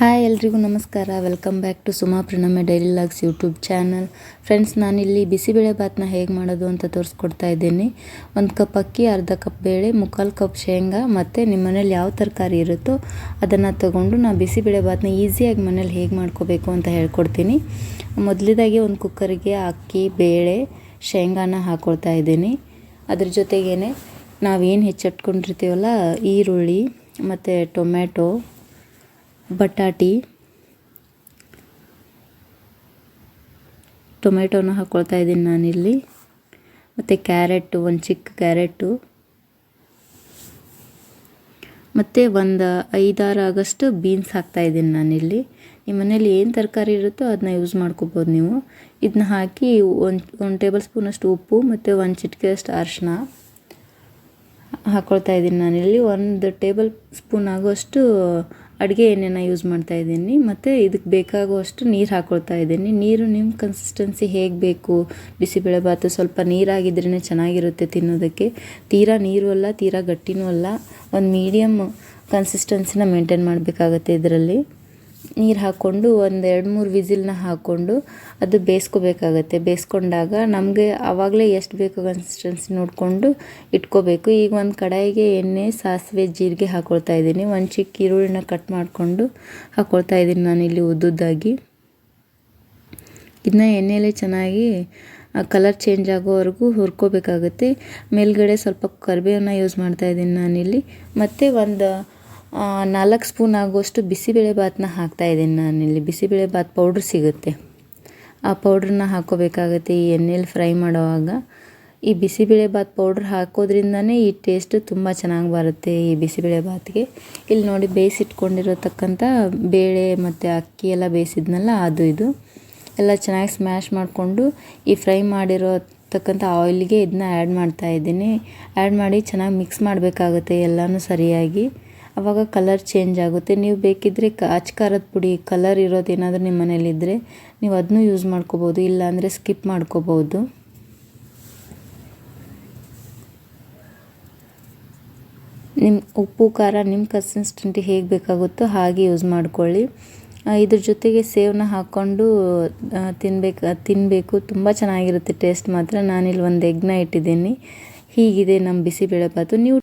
Hi ಎಲ್ರಿಗೂ ನಮಸ್ಕಾರ. Welcome back to Suma Pranamya daily logs YouTube channel friends ನಾನಿಲ್ಲಿ ಬಿಸಿಬೇಳೆ ಭಾತ್ನ ಹೇಗೆ ಮಾಡೋದು ಅಂತ ತೋರಿಸ್ಕೊಡ್ತಾ ಇದ್ದೀನಿ. ಒಂದು ಕಪ್ ಅಕ್ಕಿ, ಅರ್ಧ ಕಪ್ ಬೇಳೆ, ಮುಕ್ಕಾಲು ಕಪ್ ಶೇಂಗಾ ಮತ್ತು ನಿಮ್ಮ ಮನೇಲಿ ಯಾವ ತರಕಾರಿ ಇರುತ್ತೋ ಅದನ್ನು ತಗೊಂಡು ನಾನು ಬಿಸಿಬೇಳೆ ಭಾತ್ನ ಈಸಿಯಾಗಿ ಮನೇಲಿ ಹೇಗೆ ಮಾಡ್ಕೋಬೇಕು ಅಂತ ಹೇಳ್ಕೊಡ್ತೀನಿ. ಮೊದಲಿದಾಗೆ ಒಂದು ಕುಕ್ಕರಿಗೆ ಅಕ್ಕಿ, ಬೇಳೆ, ಶೇಂಗಾನ ಹಾಕ್ಕೊಳ್ತಾ ಇದ್ದೀನಿ. ಅದ್ರ ಜೊತೆಗೇ ನಾವೇನು ಹೆಚ್ಚಿಟ್ಕೊಂಡಿರ್ತೀವಲ್ಲ, ಈರುಳ್ಳಿ ಮತ್ತು ಟೊಮ್ಯಾಟೊ ಬಟಾಟಿ, ಟೊಮೆಟೊನ ಹಾಕ್ಕೊಳ್ತಾ ಇದ್ದೀನಿ ನಾನಿಲ್ಲಿ. ಮತ್ತು ಕ್ಯಾರೆಟು ಒಂದು ಚಿಕ್ಕ ಕ್ಯಾರೆಟು ಮತ್ತು ಒಂದು ಐದಾರು ಆಗಷ್ಟು ಬೀನ್ಸ್ ಹಾಕ್ತಾಯಿದ್ದೀನಿ ನಾನಿಲ್ಲಿ. ನಿಮ್ಮ ಮನೇಲಿ ಏನು ತರಕಾರಿ ಇರುತ್ತೋ ಅದನ್ನ ಯೂಸ್ ಮಾಡ್ಕೋಬೋದು ನೀವು. ಇದನ್ನ ಹಾಕಿ ಒಂದು ಒಂದು ಟೇಬಲ್ ಸ್ಪೂನಷ್ಟು ಉಪ್ಪು, ಮತ್ತು ಒಂದು ಚಿಟಿಕೆಯಷ್ಟು ಅರಿಶಿನ ಹಾಕ್ಕೊಳ್ತಾ ಇದ್ದೀನಿ ನಾನಿಲ್ಲಿ. ಒಂದು ಟೇಬಲ್ ಸ್ಪೂನ್ ಆಗುವಷ್ಟು ಅಡುಗೆ ಎಣ್ಣೆನ ಯೂಸ್ ಮಾಡ್ತಾ ಇದ್ದೀನಿ. ಮತ್ತು ಇದಕ್ಕೆ ಬೇಕಾಗುವಷ್ಟು ನೀರು ಹಾಕ್ಕೊಳ್ತಾ ಇದ್ದೀನಿ. ನೀರು ನಿಮ್ಮ ಕನ್ಸಿಸ್ಟೆನ್ಸಿ ಹೇಗೆ ಬೇಕು? ಬಿಸಿಬೇಳೆಭಾತು ಸ್ವಲ್ಪ ನೀರಾಗಿದ್ರೇ ಚೆನ್ನಾಗಿರುತ್ತೆ ತಿನ್ನೋದಕ್ಕೆ. ತೀರಾ ನೀರು ಅಲ್ಲ, ತೀರಾ ಗಟ್ಟಿನೂ ಅಲ್ಲ. ಒಂದು ಮೀಡಿಯಮ್ ಕನ್ಸಿಸ್ಟೆನ್ಸಿನ ಮೇಂಟೈನ್ ಮಾಡಬೇಕಾಗತ್ತೆ ಇದರಲ್ಲಿ. ನೀರು ಹಾಕ್ಕೊಂಡು ಒಂದು ಎರಡು ಮೂರು ವಿಸಿಲ್ನ ಹಾಕ್ಕೊಂಡು ಅದು ಬೇಯಿಸ್ಕೋಬೇಕಾಗತ್ತೆ. ಬೇಯಿಸ್ಕೊಂಡಾಗ ನಮಗೆ ಆವಾಗಲೇ ಎಷ್ಟು ಬೇಕು ಕನ್ಸಿಸ್ಟೆನ್ಸಿ ನೋಡಿಕೊಂಡು ಇಟ್ಕೋಬೇಕು. ಈಗ ಒಂದು ಕಡಾಯಿಗೆ ಎಣ್ಣೆ, ಸಾಸಿವೆ, ಜೀರಿಗೆ ಹಾಕ್ಕೊಳ್ತಾ ಇದ್ದೀನಿ. ಒಂದು ಚಿಕ್ಕ ಈರುಳ್ಳಿನ ಕಟ್ ಮಾಡಿಕೊಂಡು ಹಾಕ್ಕೊಳ್ತಾ ಇದ್ದೀನಿ ನಾನಿಲ್ಲಿ ಉದ್ದುದ್ದಾಗಿ. ಇದನ್ನ ಎಣ್ಣೆಯಲ್ಲಿ ಚೆನ್ನಾಗಿ ಕಲರ್ ಚೇಂಜ್ ಆಗೋವರೆಗೂ ಹುರ್ಕೋಬೇಕಾಗುತ್ತೆ. ಮೇಲ್ಗಡೆ ಸ್ವಲ್ಪ ಕರಿಬೇವನ್ನ ಯೂಸ್ ಮಾಡ್ತಾ ಇದ್ದೀನಿ ನಾನಿಲ್ಲಿ. ಮತ್ತು ಒಂದು ನಾಲ್ಕು ಸ್ಪೂನ್ ಆಗುವಷ್ಟು ಬಿಸಿಬೇಳೆಭಾತನ್ನ ಹಾಕ್ತಾಯಿದ್ದೀನಿ ನಾನಿಲ್ಲಿ ಬಿಸಿಬೇಳೆಭಾತ್ ಪೌಡ್ರ್ ಸಿಗುತ್ತೆ. ಆ ಪೌಡ್ರನ್ನ ಹಾಕ್ಕೋಬೇಕಾಗತ್ತೆ ಈ ಎಣ್ಣೆಲಿ ಫ್ರೈ ಮಾಡುವಾಗ. ಈ ಬಿಸಿಬೇಳೆಭಾತ್ ಪೌಡ್ರ್ ಹಾಕೋದ್ರಿಂದನೇ ಈ ಟೇಸ್ಟ್ ತುಂಬ ಚೆನ್ನಾಗಿ ಬರುತ್ತೆ ಈ ಬಿಸಿಬೇಳೆಭಾತ್ಗೆ ಇಲ್ಲಿ ನೋಡಿ ಬೇಯಿಸಿಟ್ಕೊಂಡಿರೋತಕ್ಕಂಥ ಬೇಳೆ ಮತ್ತು ಅಕ್ಕಿ ಎಲ್ಲ ಬೇಯಿಸಿದ್ನಲ್ಲ, ಅದು ಇದು. ಎಲ್ಲ ಚೆನ್ನಾಗಿ ಸ್ಮ್ಯಾಶ್ ಮಾಡಿಕೊಂಡು ಈ ಫ್ರೈ ಮಾಡಿರೋ ತಕ್ಕಂಥ ಆಯಿಲ್ಗೆ ಇದನ್ನ ಆ್ಯಡ್ ಮಾಡ್ತಾ ಇದ್ದೀನಿ. ಆ್ಯಡ್ ಮಾಡಿ ಚೆನ್ನಾಗಿ ಮಿಕ್ಸ್ ಮಾಡಬೇಕಾಗುತ್ತೆ ಎಲ್ಲನೂ ಸರಿಯಾಗಿ. ಆವಾಗ ಕಲರ್ ಚೇಂಜ್ ಆಗುತ್ತೆ. ನೀವು ಬೇಕಿದ್ದರೆ ಕಾಚ್ ಖಾರದ ಪುಡಿ ಕಲರ್ ಇರೋದು ಏನಾದರೂ ನಿಮ್ಮ ಮನೇಲಿದ್ದರೆ ನೀವು ಅದನ್ನೂ ಯೂಸ್ ಮಾಡ್ಕೋಬೋದು. ಇಲ್ಲಾಂದರೆ ಸ್ಕಿಪ್ ಮಾಡ್ಕೋಬೋದು. ನಿಮ್ಮ ಉಪ್ಪು, ಖಾರ ನಿಮ್ಮ ಕನ್ಸಿಸ್ಟೆಂಟಿ ಹೇಗೆ ಬೇಕಾಗುತ್ತೋ ಹಾಗೆ ಯೂಸ್ ಮಾಡ್ಕೊಳ್ಳಿ. ಇದ್ರ ಜೊತೆಗೆ ಸೇವನ್ನ ಹಾಕ್ಕೊಂಡು ತಿನ್ಬೇಕು ತಿನ್ನಬೇಕು ತುಂಬ ಚೆನ್ನಾಗಿರುತ್ತೆ ಟೇಸ್ಟ್ ಮಾತ್ರ. ನಾನಿಲ್ಲಿ ಒಂದು ಎಗ್ನ ಇಟ್ಟಿದ್ದೀನಿ. ಹೀಗಿದೆ ನಮ್ಮ ಬಿಸಿಬೇಳೆಭಾತು. ನೀವು